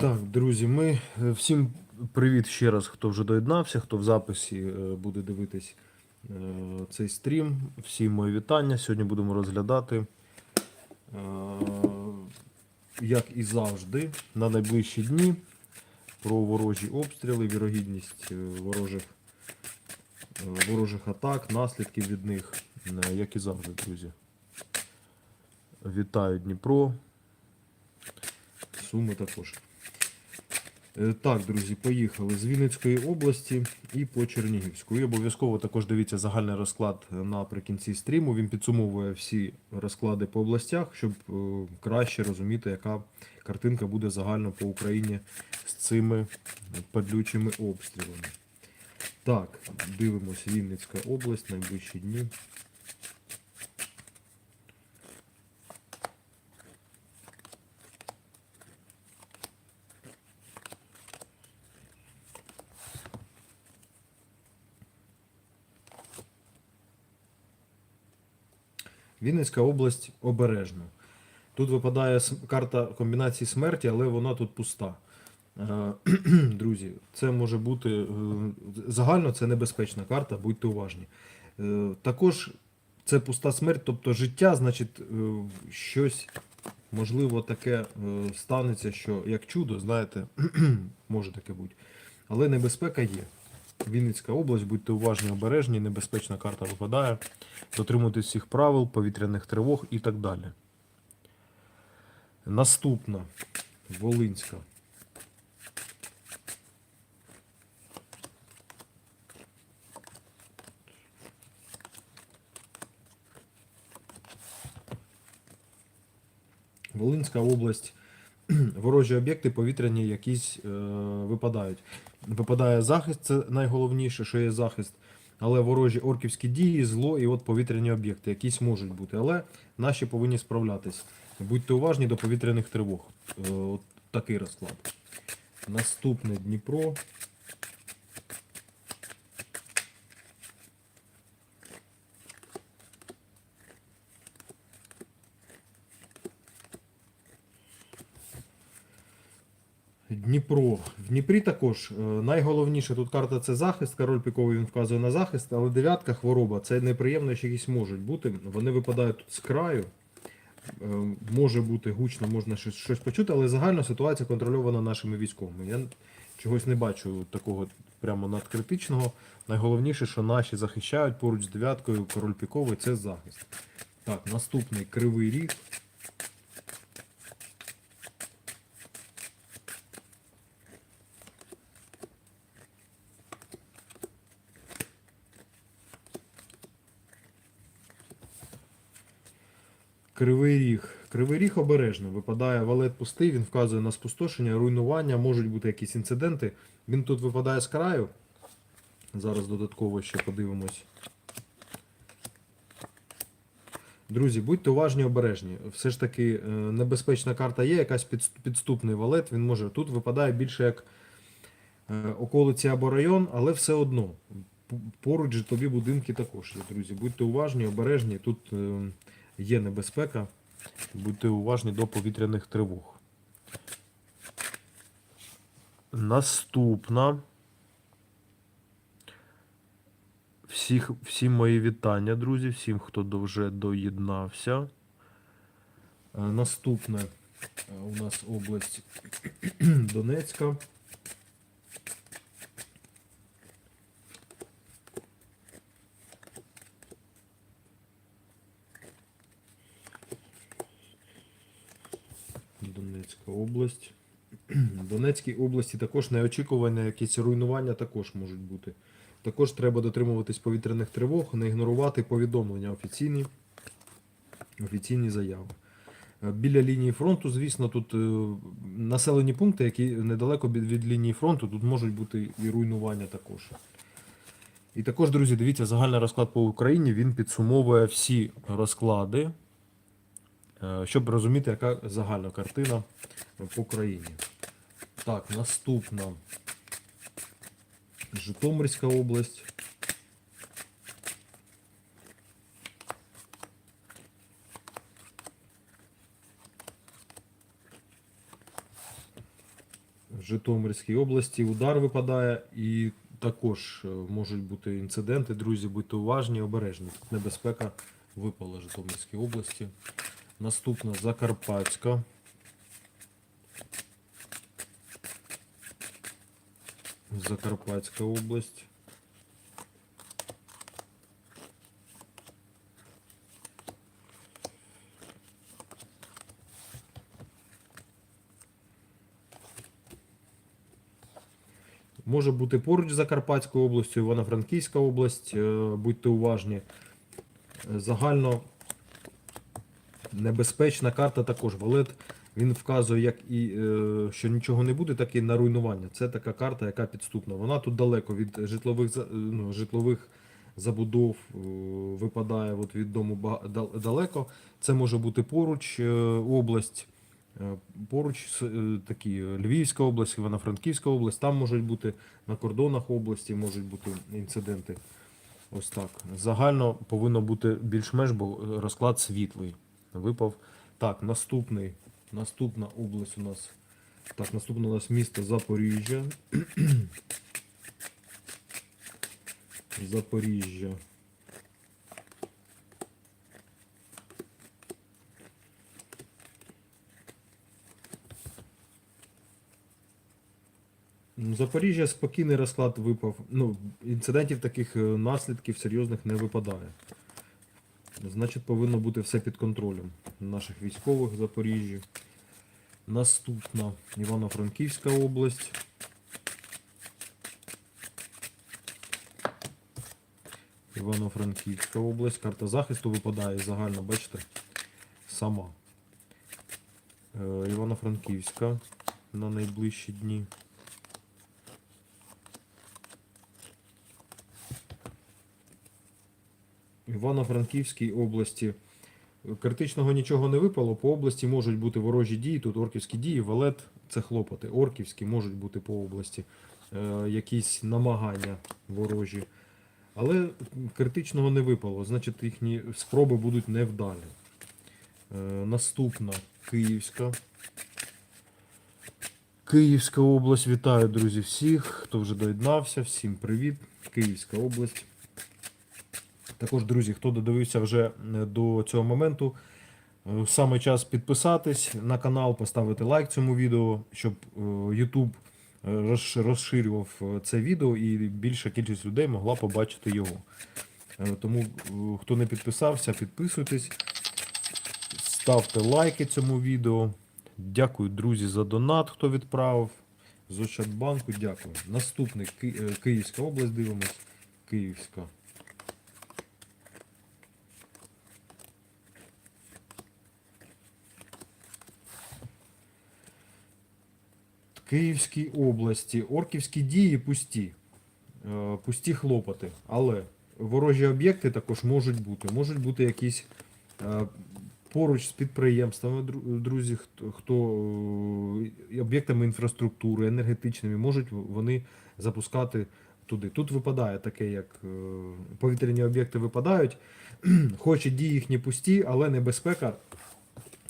Так, друзі, ми е, всім привіт ще раз, хто вже доєднався, хто в записі е, буде дивитись е, цей стрім. Всім мої вітання. Сьогодні будемо розглядати, як і завжди, на найближчі дні про ворожі обстріли, вірогідність ворожих, ворожих атак, наслідків від них, як і завжди, друзі. Вітаю Дніпро. Суми також. Е, Так, друзі, поїхали з Вінницької області і по Чернігівську. Обов'язково також дивіться загальний розклад наприкінці стріму. Він підсумовує всі розклади по областях, щоб е, краще розуміти, яка картинка буде загально по Україні з цими падлючими обстрілами. Так, дивимося Вінницька область, найближчі дні. Вінницька область обережно. Тут випадає карта комбінації смерті, але вона тут пуста. Е, Друзі, це може бути е, загально це небезпечна карта, будьте уважні. Е, Також це пуста смерть, тобто життя, значить, щось можливо таке станеться, що як чудо, знаєте, може таке бути. Але небезпека є. Вінницька область, будьте уважні, обережні, небезпечна карта випадає. Дотримуйтесь всіх правил, повітряних тривог і так далі. Наступна Волинська. Волинська область. Ворожі об'єкти повітряні якісь е, випадають. Випадає захист, це найголовніше, що є захист. Але ворожі орківські дії, зло і от повітряні об'єкти якісь можуть бути. Але наші повинні справлятись. Будьте уважні до повітряних тривог. Е, от такий розклад. Наступне Дніпро. Дніпро. В Дніпрі також е, найголовніше тут карта це захист. Король піковий він вказує на захист, але дев'ятка хвороба це неприємно, що якісь можуть бути. Вони випадають тут з краю. Е, Може бути гучно, можна щось, щось почути, але загально ситуація контрольована нашими військовими. Я чогось не бачу такого прямо надкритичного. Найголовніше, що наші захищають поруч з дев'яткою, король піковий це захист. Так, наступний кривий ріг. Кривий ріг. Кривий ріг обережно. Випадає валет пустий, він вказує на спустошення, руйнування, можуть бути якісь інциденти. Він тут випадає з краю. Зараз додатково ще подивимось. Друзі, будьте уважні, обережні. Все ж таки, е, небезпечна карта є, якась підступний валет. Він може. Тут випадає більше як е, околиці або район, але все одно. Поруч житлові будинки також є, друзі. Будьте уважні, обережні. Тут е, є небезпека. Будьте уважні до повітряних тривог. Наступна. Всіх, всім мої вітання, друзі, всім, хто вже доєднався. Е, Наступне е, у нас область Донецька. Донецька область. В Донецькій області також неочікуване якісь руйнування також можуть бути. Також треба дотримуватись повітряних тривог, не ігнорувати повідомлення офіційні, офіційні заяви. Е, Біля лінії фронту, звісно, тут е, населені пункти, які недалеко від лінії фронту, тут можуть бути і руйнування також. І також, друзі, дивіться, загальний розклад по Україні він підсумовує всі розклади, щоб розуміти, яка загальна картина по країні. Так, наступна Житомирська область. В Житомирській області удар випадає і також е, можуть бути інциденти. Друзі, будьте уважні, обережні. Тут небезпека випала в Житомирській області. Наступна Закарпатська. Закарпатська область. Може бути поруч з Закарпатською областю, Івано-Франківська область. е, Будьте уважні. Е, Загально небезпечна карта також. Валет він вказує, як і е, що нічого не буде, так і на руйнування. Це така карта, яка підступна. Вона тут далеко від житлових е, ну, житлових забудов е, випадає от від дому далеко. Це може бути поруч область. Поруч такі Львівська область, Івано-Франківська область, там можуть бути на кордонах області можуть бути інциденти. Ось так. Загально повинно бути більш-менш, бо розклад світлий. Випав. Так, наступний. Наступна область у нас. Так, наступне у нас місто Запоріжжя. Запоріжжя. Запоріжжя спокійний розклад випав. Ну, інцидентів таких е, наслідків серйозних не випадає. Значить, повинно бути все під контролем наших військових в Запоріжжі. Наступна Івано-Франківська область. Івано-Франківська область. Карта захисту випадає загально, бачите, сама. Е, Івано-Франківська на найближчі дні. Івано-Франківській області критичного нічого не випало. По області можуть бути ворожі дії. Тут орківські дії, валет це хлопоти. Орківські можуть бути по області е, якісь намагання ворожі. Але критичного не випало, значить їхні спроби будуть невдалі. Е, наступна Київська. Київська область. Вітаю, друзі, всіх, хто вже доєднався. Всім привіт. Київська область. Також, друзі, хто додивився вже е, до цього моменту, е, саме час підписатись на канал, поставити лайк цьому відео, щоб YouTube е, розширював це відео і більша кількість людей могла побачити його. Тому, хто не підписався, підписуйтесь, ставте лайки цьому відео. Дякую, друзі, за донат, хто відправив. З Ощадбанку, дякую. Наступний Ки- Київська область, дивимось. Київська. Київській області орківські дії пусті. Е, Пусті хлопоти. Але ворожі об'єкти також можуть бути. Можуть бути якісь е, поруч з підприємствами, друзі, хто, е, об'єктами інфраструктури, енергетичними, можуть вони запускати туди. Тут випадає таке, як повітряні об'єкти випадають, хоч і дії їхні пусті, але небезпека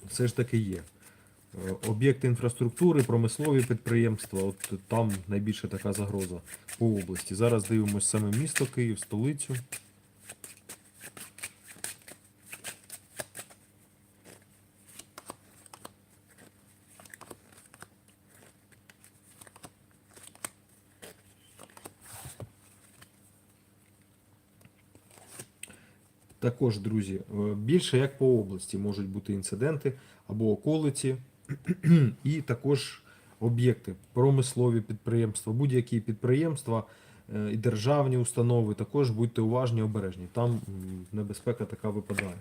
все ж таки є. Е, Об'єкти інфраструктури, промислові підприємства, от там найбільша така загроза по області. Зараз дивимося саме місто Київ, столицю. Також, друзі, е, більше як по області можуть бути інциденти або околиці, і також об'єкти, промислові підприємства, будь-які підприємства е, і державні установи. Також будьте уважні, обережні. Там небезпека така випадає.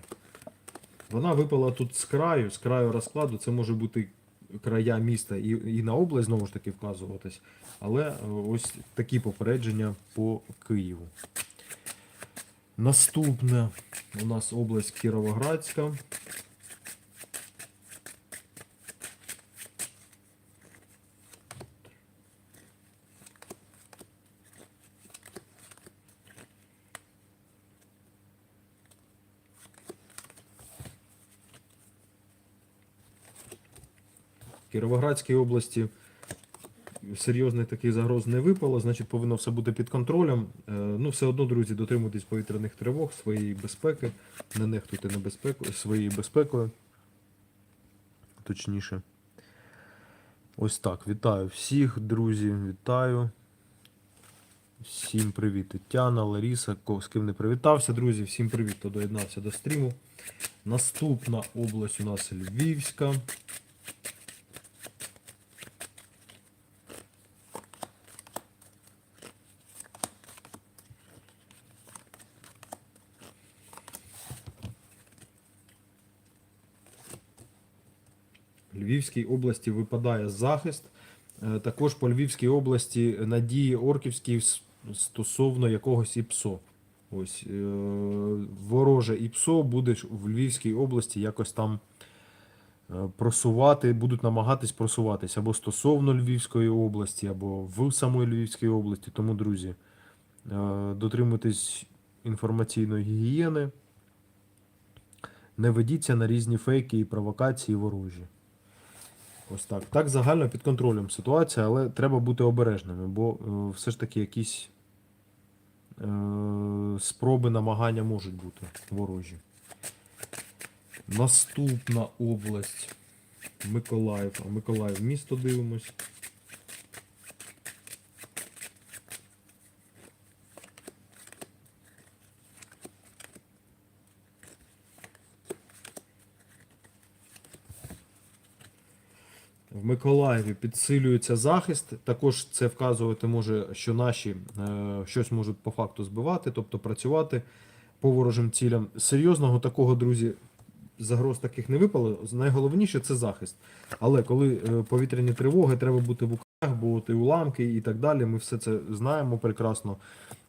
Вона випала тут з краю, з краю розкладу. Це може бути края міста і, і на область знову ж таки вказуватись. Але е, ось такі попередження по Києву. Наступне у нас область Кіровоградська. Кіровоградській області серйозних таких загроз не випало, значить повинно все бути під контролем. Е, Ну, все одно, друзі, дотримуйтесь повітряних тривог, своєї безпеки, не нехтуйте небезпеку, своєю безпекою. Точніше. Ось так. Вітаю всіх, друзі. Вітаю. Всім привіт. Тетяна, Ларіса, з ким не привітався, друзі. Всім привіт, хто доєднався до стріму. Наступна область у нас Львівська. Львівській області випадає захист. Е, Також по Львівській області надії Орківській стосовно якогось ІПСО. Ось е, вороже ІПСО буде в Львівській області якось там е, просувати, будуть намагатись просуватись або стосовно Львівської області, або в самої Львівській області. Тому, друзі, дотримуйтесь інформаційної гігієни. Не ведіться на різні фейки і провокації ворожі. Ось так. Так загально під контролем ситуація, але треба бути обережними, бо е, все ж таки якісь е, спроби намагання можуть бути ворожі. Наступна область Миколаїв. А Миколаїв місто дивимось. В Миколаєві підсилюється захист. Також це вказувати може, що наші е, щось можуть по факту збивати, тобто працювати по ворожим цілям. Серйозного такого, друзі, загроз таких не випало. Найголовніше це захист. Але коли е, повітряні тривоги, треба бути в бо і уламки і так далі. Ми все це знаємо прекрасно.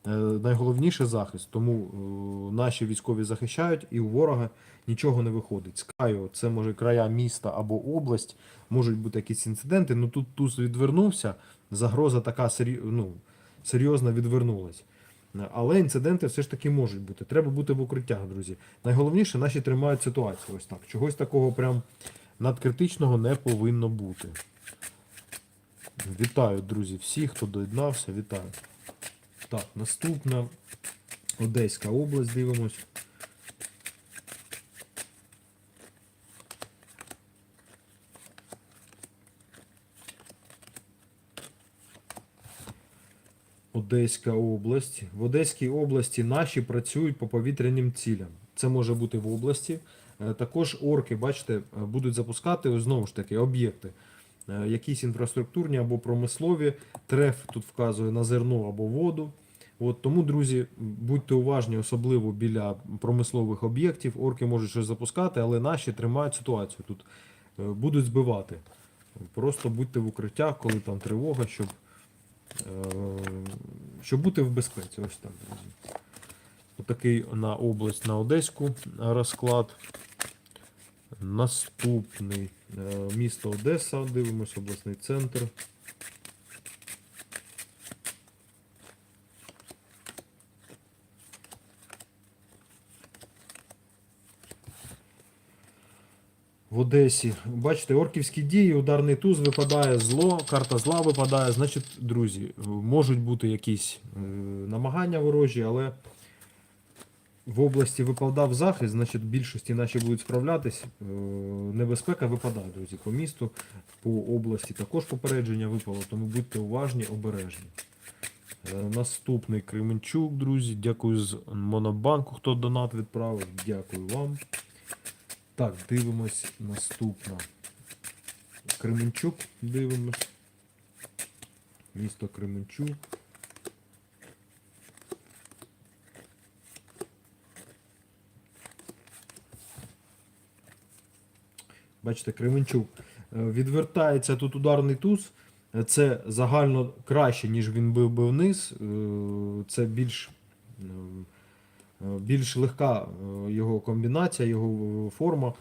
Е, Найголовніше захист. Тому е, наші військові захищають, і у ворога нічого не виходить. З краю це може края міста або область, можуть бути якісь інциденти. Ну тут туз відвернувся, загроза така ну, серйозна відвернулась. Але інциденти все ж таки можуть бути. Треба бути в укриттях, друзі. Найголовніше, наші тримають ситуацію. Ось так. Чогось такого прям надкритичного не повинно бути. Вітаю, друзі, всіх, хто доєднався, вітаю. Так, наступна Одеська область, дивимось. Одеська область. В Одеській області наші працюють по повітряним цілям. Це може бути в області. Е, Також орки, бачите, е, будуть запускати знову ж таки об'єкти. Е, Якісь інфраструктурні або промислові. Треф тут вказує на зерно або воду. От тому, друзі, будьте уважні, особливо біля промислових об'єктів. Орки можуть щось запускати, але наші тримають ситуацію тут. Е, Будуть збивати. Просто будьте в укриттях, коли там тривога, щоб, е, щоб бути в безпеці. Ось так, друзі. Отакий на область на Одеську розклад. Наступний е, місто Одеса. Дивимось, обласний центр. В Одесі. Бачите, орківські дії, ударний туз випадає зло, карта зла випадає. Значить, друзі, можуть бути якісь е, намагання ворожі, але в області випадав захист, значить, більшості наші будуть справлятись. Е, Небезпека випадає, друзі, по місту, по області також попередження випало, тому будьте уважні, обережні. Е, Наступний Кременчук, друзі. Дякую з Монобанку, хто донат відправив. Дякую вам. Так, дивимось наступно. Кременчук дивимось. Місто Кременчук. Бачите, Кременчук. Е, Відвертається тут ударний туз. Це загально краще, ніж він бив би вниз. Е, Це більш, е, більш легка його комбінація, його форма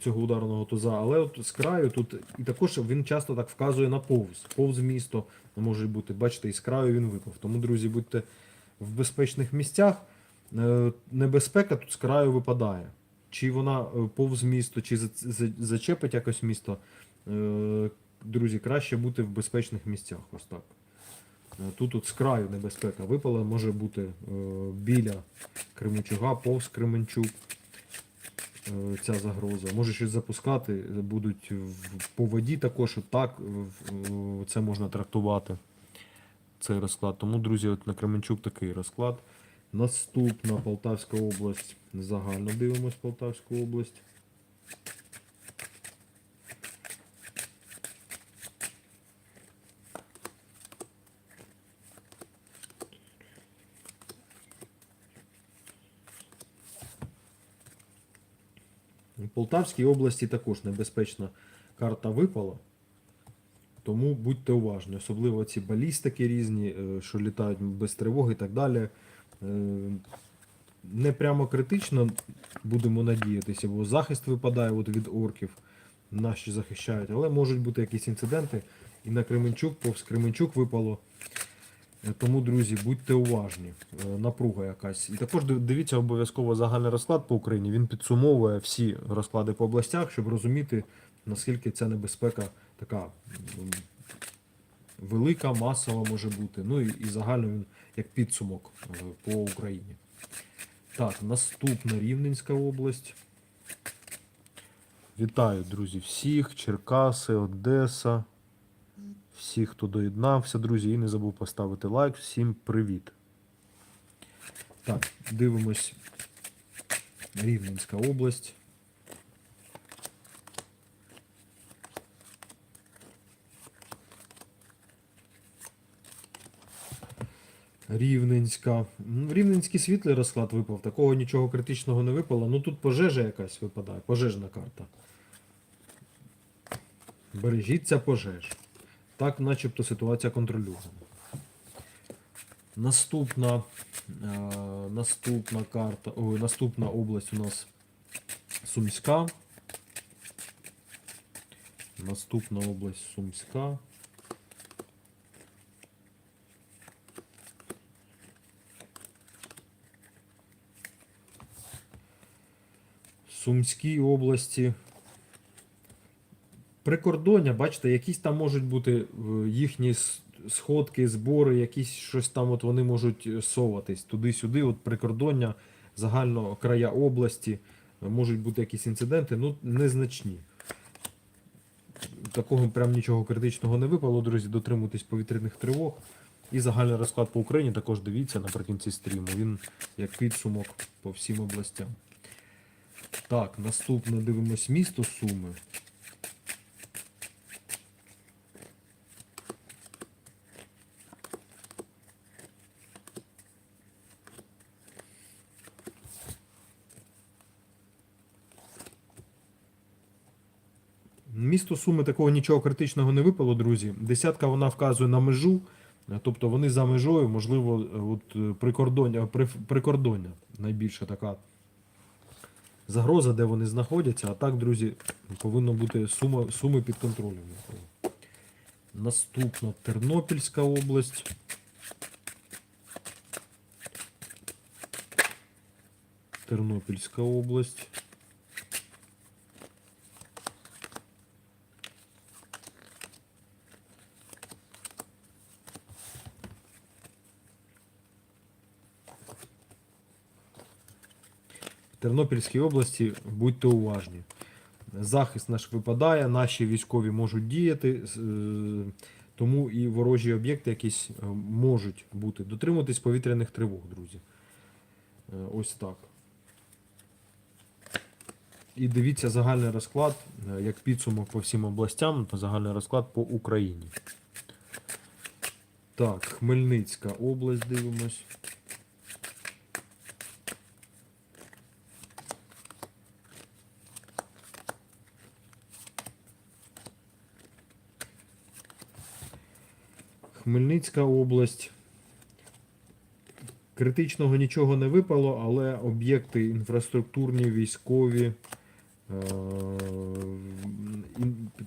цього ударного туза. Але от з краю тут і також він часто так вказує на повз. Повз місто може бути. Бачите, і з краю він випав. Тому, друзі, будьте в безпечних місцях. Небезпека тут з краю випадає. Чи вона е, повз місто, чи за- за- зачепить якось місто. Е, друзі, краще бути в безпечних місцях. Ось так. Е, Тут от з краю небезпека випала, може бути біля Кременчуга, повз Кременчук. Ця загроза. Може щось запускати, будуть по воді також, так це можна трактувати. Цей розклад. Тому, друзі, от на Кременчук такий розклад. Наступна Полтавська область. Загально дивимось Полтавську область. У Полтавській області також небезпечна карта випала. Тому будьте уважні, особливо ці балістики різні, е, що літають без тривоги і так далі. Е, Не прямо критично будемо надіятися, бо захист випадає от від орків, наші захищають, але можуть бути якісь інциденти. І на Кременчук, повз Кременчук випало. Е, Тому, друзі, будьте уважні. Е, Напруга якась. І також дивіться обов'язково загальний розклад по Україні. Він підсумовує всі розклади по областях, щоб розуміти, наскільки ця небезпека така велика, масова може бути. Ну і, і загально він як підсумок е, по Україні. Так, наступна Рівненська область. Вітаю, друзі, всіх. Черкаси, Одеса. Всіх, хто доєднався, друзі, і не забув поставити лайк. Всім привіт. Так, дивимось. Рівненська область. Рівненська. Рівненський світлий розклад випав. Такого нічого критичного не випало. Ну тут пожежа якась випадає, пожежна карта. Бережіться пожеж. Так, начебто ситуація контрольована. Наступна, е, наступна карта, ой, наступна область у нас Сумська. Наступна область Сумська. Сумській області. Прикордоння, бачите, якісь там можуть бути е, їхні сходки, збори, якісь щось там от вони можуть е, соватись туди-сюди. От прикордоння, загально края області, е, можуть бути якісь інциденти, ну незначні. Такого прям нічого критичного не випало, друзі. Дотримуйтесь повітряних тривог. І загальний розклад по Україні також дивіться наприкінці стріму. Він як підсумок по всім областям. Так, наступне дивимось місто Суми. Місто Суми такого нічого критичного не випало, друзі. Десятка вона вказує на межу, тобто вони за межою, можливо, от е, прикордоння, прикордоння найбільша така загроза, де вони знаходяться. А так, друзі, повинно бути сума, суми під контролем. Наступна Тернопільська область. Тернопільська область. Тернопільській області будьте уважні. Захист наш випадає, наші військові можуть діяти, е, тому і ворожі об'єкти якісь е, можуть бути. Дотримуйтесь повітряних тривог, друзі. Е, Ось так. І дивіться загальний розклад, як підсумок по всім областям, то загальний розклад по Україні. Так, Хмельницька область дивимось. Хмельницька область. Критичного нічого не випало, але об'єкти інфраструктурні, військові, е,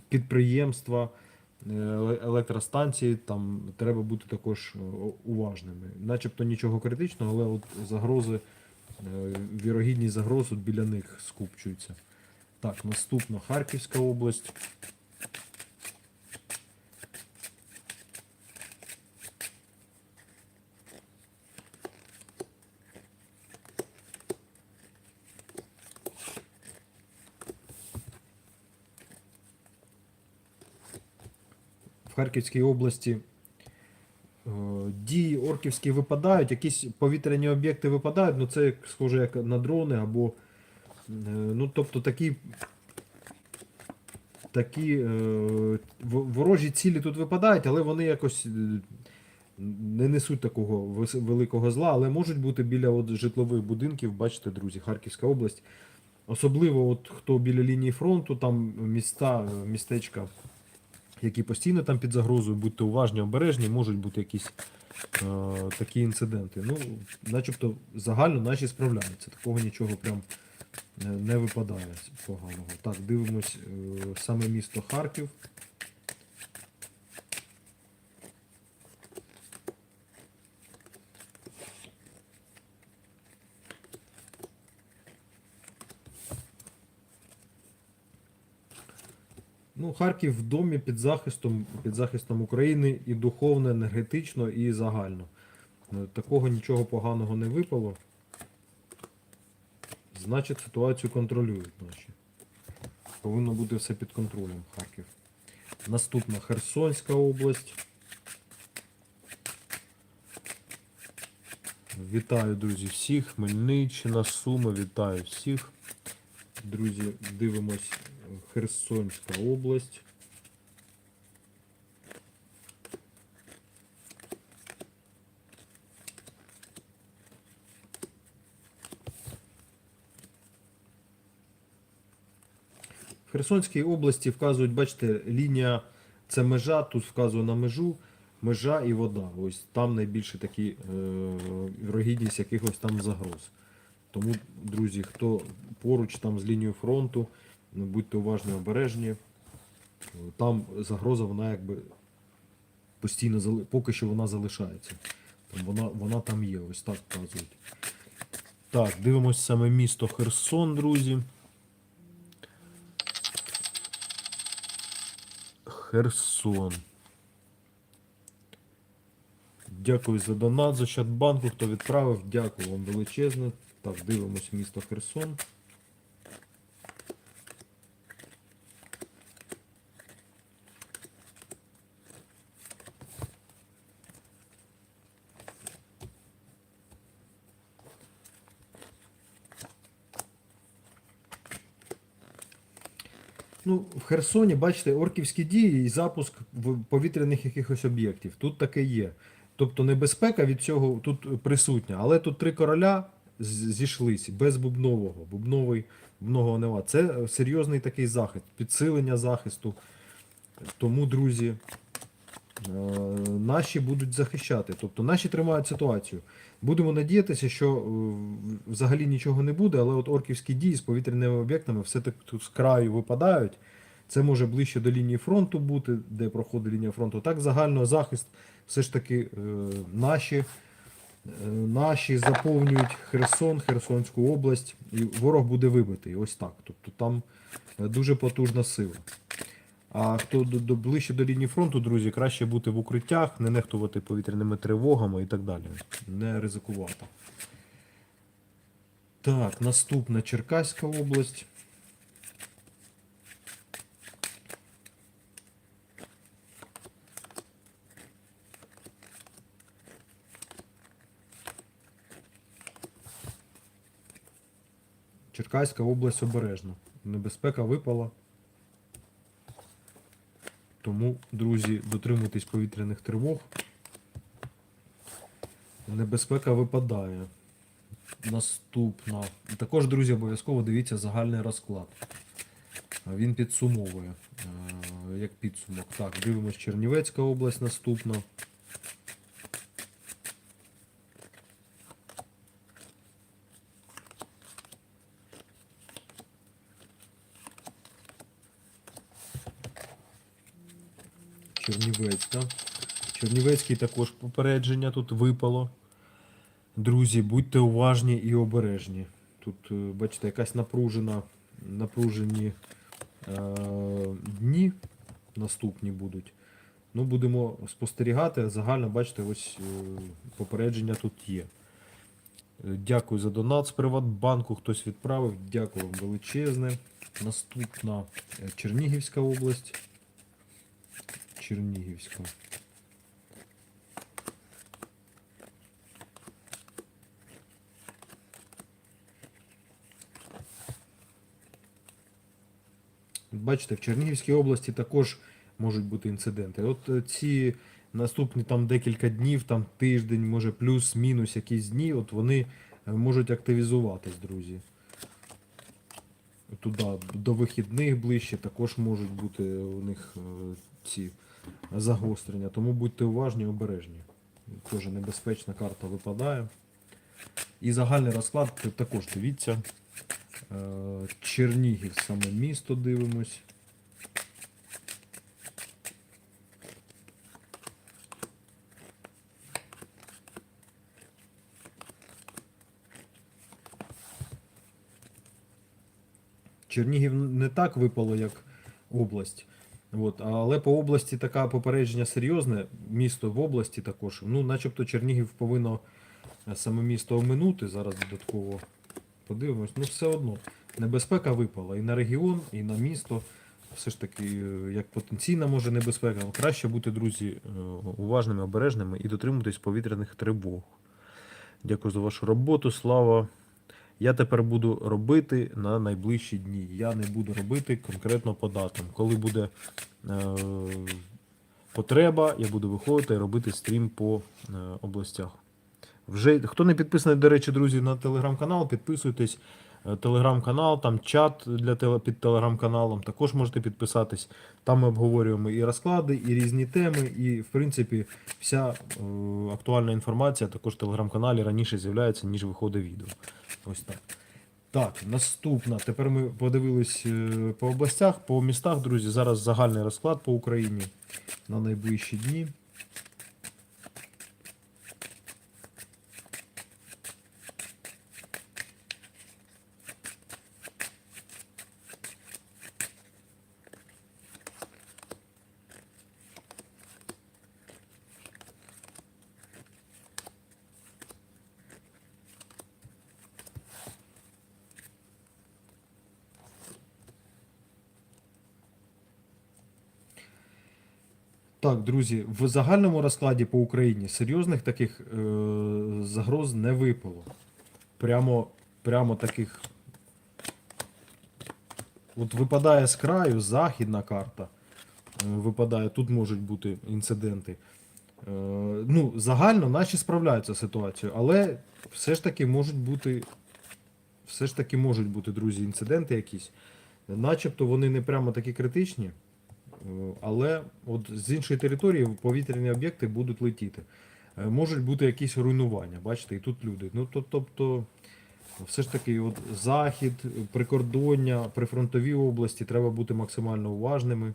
підприємства, е, електростанції, там треба бути також е, уважними. Начебто нічого критичного, але от загрози, е, вірогідність загроз от біля них скупчуються. Так, наступна Харківська область. Харківській області е, дії орківські випадають, якісь повітряні об'єкти випадають, ну це схоже як на дрони або. е, Ну, тобто такі. Такі е, ворожі цілі тут випадають, але вони якось не несуть такого великого зла, але можуть бути біля от житлових будинків, бачите, друзі, Харківська область. Особливо, от хто біля лінії фронту, там міста, містечка, які постійно там під загрозою, будьте уважні, обережні, можуть бути якісь е, такі інциденти. Ну, начебто, загально наші справляються. Такого нічого прям е, не випадає поганого. Так, дивимось е, саме місто Харків. Ну, Харків в домі під захистом, під захистом України і духовно, енергетично, і загально. Е, Такого нічого поганого не випало. Значить, ситуацію контролюють наші. Повинно бути все під контролем Харків. Наступна Херсонська область. Вітаю, друзі, всіх. Хмельниччина, Суми, вітаю всіх. Друзі, дивимось Херсонська область. В Херсонській області вказують, бачите, лінія це межа, тут вказує на межу, межа і вода. Ось там найбільше такі е, вірогідність якихось там загроз. Тому, друзі, хто поруч там з лінією фронту, будьте уважні, обережні. Там загроза, вона якби постійно поки що вона залишається. Там вона, вона там є, ось так вказують. Так, дивимось саме місто Херсон, друзі. Херсон. Дякую за донат з Ощадбанку, хто відправив. Дякую вам величезне. Так, дивимось місто Херсон. Ну, в Херсоні, бачите, орківські дії і запуск повітряних якихось об'єктів. Тут таке є. Тобто небезпека від цього тут присутня. Але тут три короля з- зійшлись без бубнового. Бубновий, бубнового нема. Це серйозний такий захист, підсилення захисту. Тому, друзі, е, наші будуть захищати. Тобто наші тримають ситуацію. Будемо надіятися, що е, взагалі нічого не буде, але от орківські дії з повітряними об'єктами все так тут з краю випадають. Це може ближче до лінії фронту бути, де проходить лінія фронту. Так, загально захист все ж таки е, наші, е, наші заповнюють Херсон, Херсонську область, і ворог буде вибитий. Ось так. Тобто там е, дуже потужна сила. А хто до, до, ближче до лінії фронту, друзі, краще бути в укриттях, не нехтувати повітряними тривогами і так далі. Не ризикувати. Так, наступна Черкаська область. Черкаська область обережна. Небезпека випала. Тому, друзі, дотримуйтесь повітряних тривог. Небезпека випадає. Наступна. Також, друзі, обов'язково дивіться загальний розклад. Він підсумовує. е, Як підсумок. Так, дивимось Чернівецька область наступна. Чернівецька. Чернівецький також попередження тут випало. Друзі, будьте уважні і обережні. Тут, е, бачите, якась напружена, напружені е, дні наступні будуть. Ну, будемо спостерігати. Загально, бачите, ось е, попередження тут є. Е, Дякую за донат з Приватбанку. Хтось відправив. Дякую вам величезне. Наступна Чернігівська область. Чернігівська. Бачите, в Чернігівській області також можуть бути інциденти. От е, ці наступні там декілька днів, там тиждень, може плюс-мінус якісь дні, от вони е, можуть активізуватись, друзі. Туди до вихідних ближче також можуть бути у них е, ці загострення. Тому будьте уважні, обережні. Теж небезпечна карта випадає. І загальний розклад також дивіться. Е, Чернігів саме місто дивимось. Чернігів не так випало, як область. От, але по області така попередження серйозне. Місто в області також. Ну, начебто Чернігів повинно саме місто оминути. Зараз додатково подивимось. Ну, все одно. Небезпека випала і на регіон, і на місто. Все ж таки, е, як потенційна може небезпека, краще бути, друзі, е, уважними, обережними і дотримуватись повітряних тривог. Дякую за вашу роботу. Слава. Я тепер буду робити на найближчі дні. Я не буду робити конкретно по датам. Коли буде е, потреба, я буду виходити і робити стрім по е, областях. Вже хто не підписаний, до речі, друзі, на телеграм-канал, підписуйтесь. Е, Телеграм-канал, там чат для теле, під телеграм-каналом. Також можете підписатись. Там ми обговорюємо і розклади, і різні теми, і, в принципі, вся е, актуальна інформація також в телеграм-каналі раніше з'являється, ніж виходить відео. Ось так. Так, наступна. Тепер ми подивились е, по областях, по містах, друзі. Зараз загальний розклад по Україні на найближчі дні. Так, друзі, в загальному розкладі по Україні серйозних таких е, загроз не випало. Прямо, прямо таких. От випадає з краю західна карта. Е, випадає, тут можуть бути інциденти. Е, ну, загально наші справляються з ситуацією, але все ж таки можуть бути. Все ж таки можуть бути, друзі, інциденти якісь. Начебто вони не прямо такі критичні. Але от з іншої території повітряні об'єкти будуть летіти. Е, Можуть бути якісь руйнування, бачите, і тут люди. Ну, то, тобто, все ж таки, от захід, прикордоння, прифронтові області треба бути максимально уважними,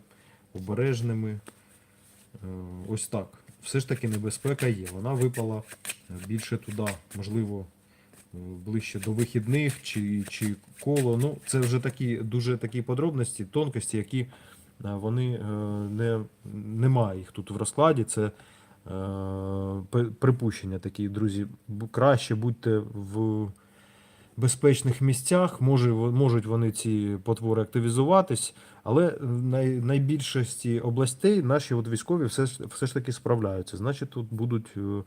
обережними. Е, Ось так. Все ж таки небезпека є. Вона випала більше туди, можливо, е, ближче до вихідних чи, чи коло. Ну, це вже такі дуже такі подробності, тонкості, які вони е, не, немає їх тут в розкладі. Це е, припущення такі, друзі. Краще будьте в безпечних місцях. Може, можуть вони ці потвори активізуватись, але най, найбільшості областей наші от військові все, все ж таки справляються. Значить, тут будуть е,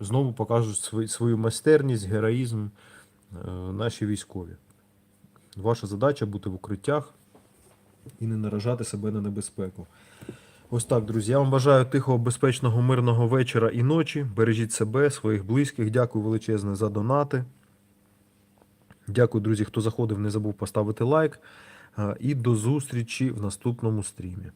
знову покажуть свою майстерність, героїзм е, наші військові. Ваша задача бути в укриттях і не наражати себе на небезпеку. Ось так, друзі. Я вам бажаю тихого, безпечного, мирного вечора і ночі. Бережіть себе, своїх близьких. Дякую величезне за донати. Дякую, друзі, хто заходив, не забув поставити лайк. Е, І до зустрічі в наступному стрімі.